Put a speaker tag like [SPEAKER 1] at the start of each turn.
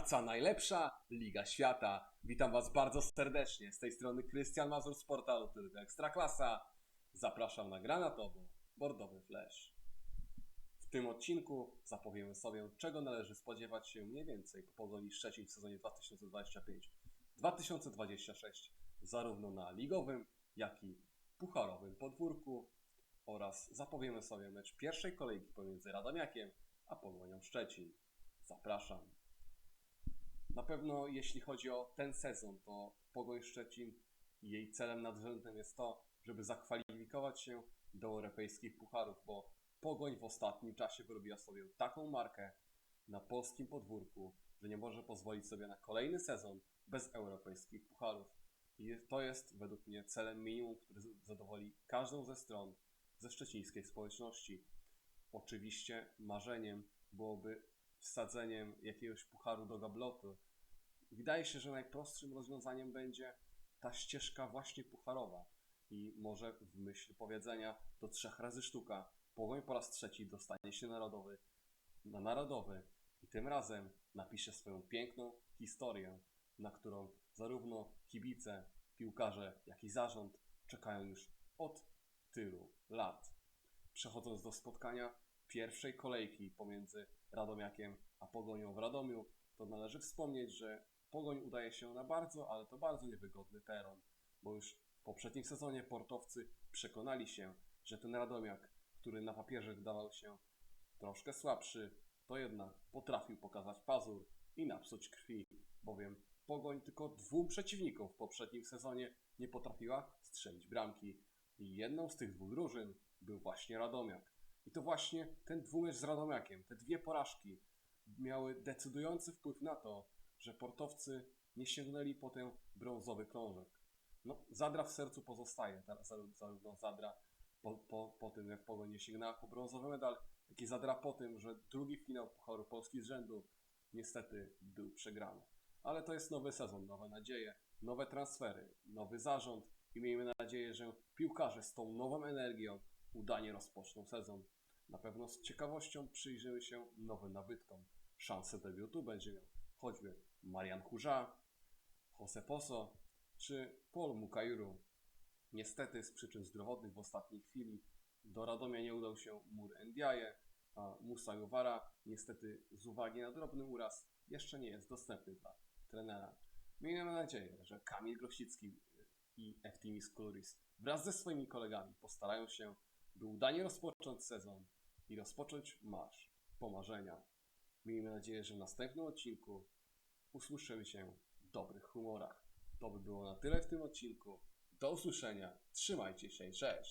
[SPEAKER 1] Wraca najlepsza Liga Świata. Witam Was bardzo serdecznie. Z tej strony Krystian Mazur z portalu Tylko Ekstraklasa. Zapraszam na granatowo bordowy flash. W tym odcinku zapowiemy sobie, czego należy spodziewać się mniej więcej po Pogoni Szczecin w sezonie 2025-2026, zarówno na ligowym, jak i pucharowym podwórku oraz zapowiemy sobie mecz pierwszej kolejki pomiędzy Radomiakiem a Pogonią Szczecin. Zapraszam. Na pewno jeśli chodzi o ten sezon, to Pogoń Szczecin jej celem nadrzędnym jest to, żeby zakwalifikować się do europejskich pucharów, bo Pogoń w ostatnim czasie wyrobiła sobie taką markę na polskim podwórku, że nie może pozwolić sobie na kolejny sezon bez europejskich pucharów. I to jest według mnie celem minimum, który zadowoli każdą ze stron ze szczecińskiej społeczności. Oczywiście marzeniem byłoby wsadzeniem jakiegoś pucharu do gablotu. Wydaje się, że najprostszym rozwiązaniem będzie ta ścieżka właśnie pucharowa. I może w myśl powiedzenia do trzech razy sztuka, Pogoń po raz trzeci dostanie się narodowy na narodowy i tym razem napisze swoją piękną historię, na którą zarówno kibice, piłkarze, jak i zarząd czekają już od tylu lat. Przechodząc do spotkania pierwszej kolejki pomiędzy Radomiakiem a Pogonią w Radomiu, to należy wspomnieć, że Pogoń udaje się na bardzo, ale to bardzo niewygodny teren, bo już w poprzednim sezonie portowcy przekonali się, że ten Radomiak, który na papierze wydawał się troszkę słabszy, to jednak potrafił pokazać pazur i napsuć krwi, bowiem Pogoń tylko dwóm przeciwnikom w poprzednim sezonie nie potrafiła strzelić bramki i jedną z tych dwóch drużyn był właśnie Radomiak. I to właśnie ten dwumecz z Radomiakiem, te dwie porażki miały decydujący wpływ na to, że portowcy nie sięgnęli po ten brązowy krążek. No, Zadra w sercu pozostaje, ta- zaró- zarówno Zadra po, po, po tym, jak Pogoń nie sięgnęła po brązowy medal, jak i Zadra po tym, że drugi finał Pucharu Polski z rzędu niestety był przegrany. Ale to jest nowy sezon, nowe nadzieje, nowe transfery, nowy zarząd i miejmy nadzieję, że piłkarze z tą nową energią udanie rozpoczną sezon. Na pewno z ciekawością przyjrzymy się nowym nabytkom. Szansę debiutu będzie miał choćby Marian Kurza, Jose Poso czy Paul Mukajuru. Niestety z przyczyn zdrowotnych w ostatniej chwili do Radomia nie udał się Mur Ndiaye, a Musa niestety z uwagi na drobny uraz jeszcze nie jest dostępny dla trenera. Miejmy nadzieję, że Kamil Grosicki i Eftimis Kuluris wraz ze swoimi kolegami postarają się, by udanie rozpocząć sezon i rozpocząć marsz po marzenia. Miejmy nadzieję, że w następnym odcinku usłyszymy się w dobrych humorach. To by było na tyle w tym odcinku. Do usłyszenia. Trzymajcie się. Cześć.